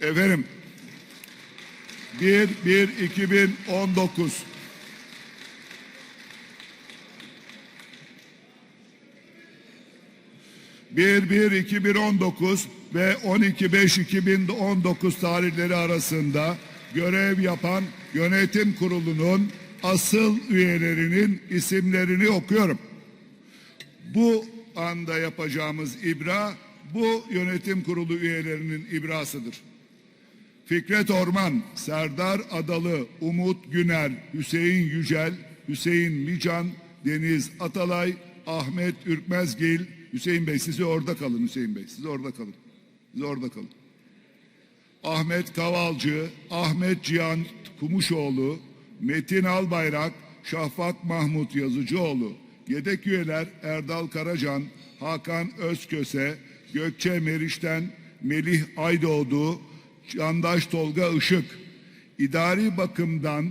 Efendim 1 1 2019 1 1 2019 ve 12 5 2019 tarihleri arasında görev yapan yönetim kurulunun asıl üyelerinin isimlerini okuyorum. Bu anda yapacağımız ibra bu yönetim kurulu üyelerinin ibrasıdır. Fikret Orman, Serdar Adalı, Umut Güner, Hüseyin Yücel, Hüseyin Mican, Deniz Atalay, Ahmet Ürkmezgil, Hüseyin Bey siz orada kalın Hüseyin Bey, siz orada kalın. Siz orada kalın. Ahmet Kavalcı, Ahmet Cihan Kumuşoğlu, Metin Albayrak, Şafak Mahmut Yazıcıoğlu, yedek üyeler Erdal Karacan, Hakan Özköse, Gökçe Meriç'ten Melih Aydoğdu, Candaş Tolga Işık, idari bakımdan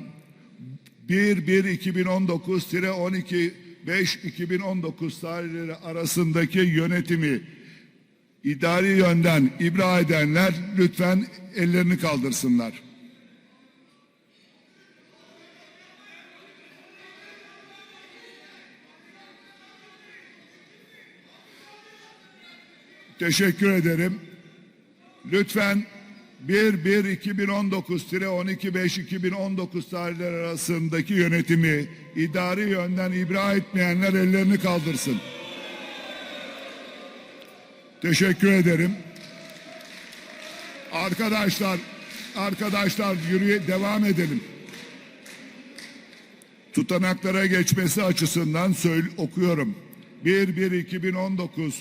1-1-2019-12 5-2019 tarihleri arasındaki yönetimi idari yönden ibra edenler lütfen ellerini kaldırsınlar. Teşekkür ederim. Lütfen 1-1-2019-12-5-2019 tarihleri arasındaki yönetimi idari yönden ibra etmeyenler ellerini kaldırsın. Teşekkür ederim. Arkadaşlar, arkadaşlar yürüye devam edelim. Tutanaklara geçmesi açısından söyle, okuyorum. 1-1-2019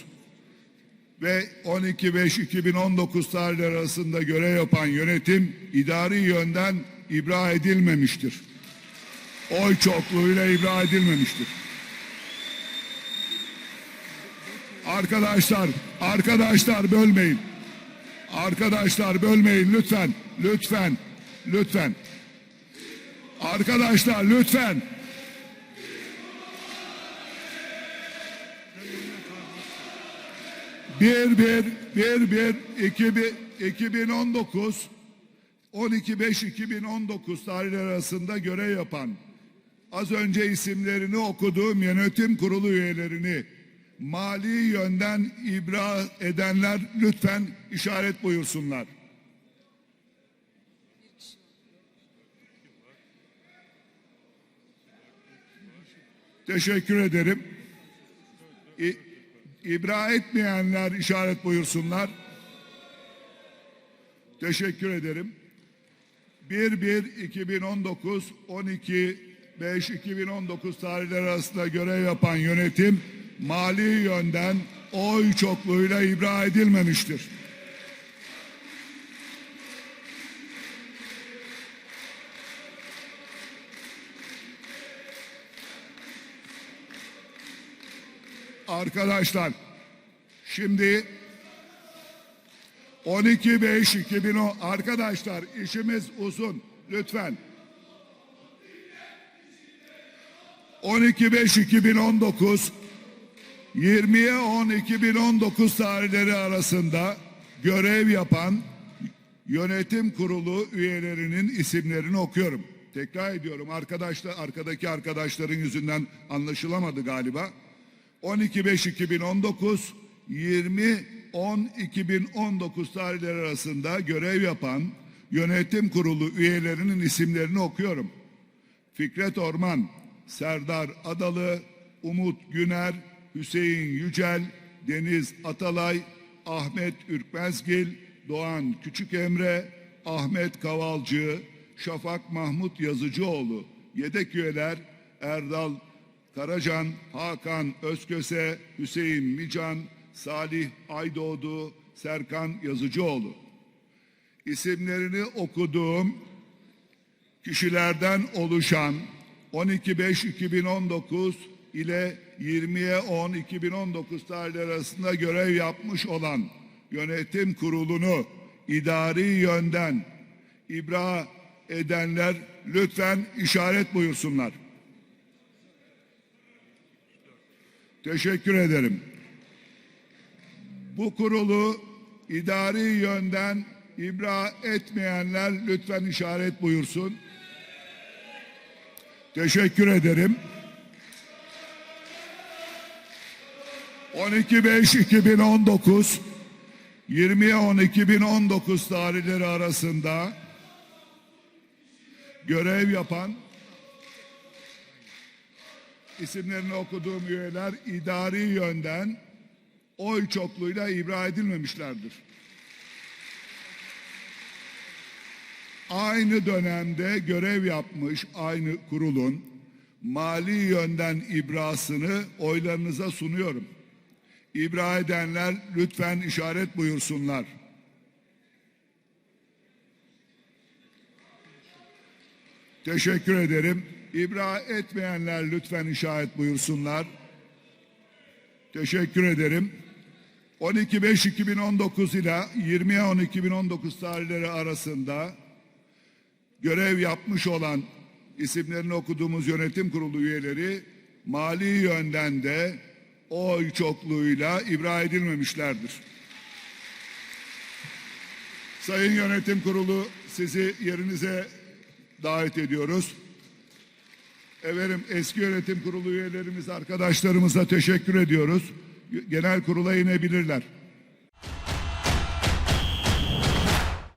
ve 12-5-2019 tarihleri arasında görev yapan yönetim idari yönden ibra edilmemiştir. Oy çokluğuyla ibra edilmemiştir. Arkadaşlar, arkadaşlar bölmeyin. Arkadaşlar bölmeyin lütfen, lütfen, lütfen. Arkadaşlar lütfen. Bir bir bir bir iki bir 2019 12 5 2019 tarihleri arasında görev yapan az önce isimlerini okuduğum yönetim kurulu üyelerini mali yönden ibra edenler lütfen işaret buyursunlar. Teşekkür ederim. İbra etmeyenler işaret buyursunlar. Teşekkür ederim. 1-1-2019, 12-5-2019 tarihleri arasında görev yapan yönetim mali yönden oy çokluğuyla ibra edilmemiştir. Arkadaşlar şimdi 12 5 2010 arkadaşlar işimiz uzun lütfen. 12 5 2019 20'ye 10 2019 tarihleri arasında görev yapan yönetim kurulu üyelerinin isimlerini okuyorum. Tekrar ediyorum arkadaşlar arkadaki arkadaşların yüzünden anlaşılamadı galiba. 12-5-2019, 20-10-2019 tarihleri arasında görev yapan yönetim kurulu üyelerinin isimlerini okuyorum. Fikret Orman, Serdar Adalı, Umut Güner, Hüseyin Yücel, Deniz Atalay, Ahmet Ürkmezgil, Doğan Küçükemre, Ahmet Kavalcı, Şafak Mahmut Yazıcıoğlu, yedek üyeler Erdal Karacan, Hakan Özköse, Hüseyin Mican, Salih Aydoğdu, Serkan Yazıcıoğlu. İsimlerini okuduğum kişilerden oluşan 12-5-2019 ile 20'ye 10-2019 tarihleri arasında görev yapmış olan yönetim kurulunu idari yönden ibra edenler lütfen işaret buyursunlar. Teşekkür ederim. Bu kurulu idari yönden İbra etmeyenler lütfen işaret buyursun. Teşekkür ederim. 12.5.2019 20'ye 10 2019 tarihleri arasında görev yapan isimlerini okuduğum üyeler idari yönden oy çokluğuyla ibra edilmemişlerdir. Aynı dönemde görev yapmış aynı kurulun mali yönden ibrasını oylarınıza sunuyorum. İbra edenler lütfen işaret buyursunlar. Teşekkür ederim. İbra etmeyenler lütfen işaret buyursunlar. Teşekkür ederim. 12.5.2019 ile 20.10.2019 tarihleri arasında görev yapmış olan isimlerini okuduğumuz yönetim kurulu üyeleri mali yönden de oy çokluğuyla ibra edilmemişlerdir. Sayın Yönetim Kurulu sizi yerinize davet ediyoruz. Efendim eski yönetim kurulu üyelerimiz arkadaşlarımıza teşekkür ediyoruz. Genel kurula inebilirler.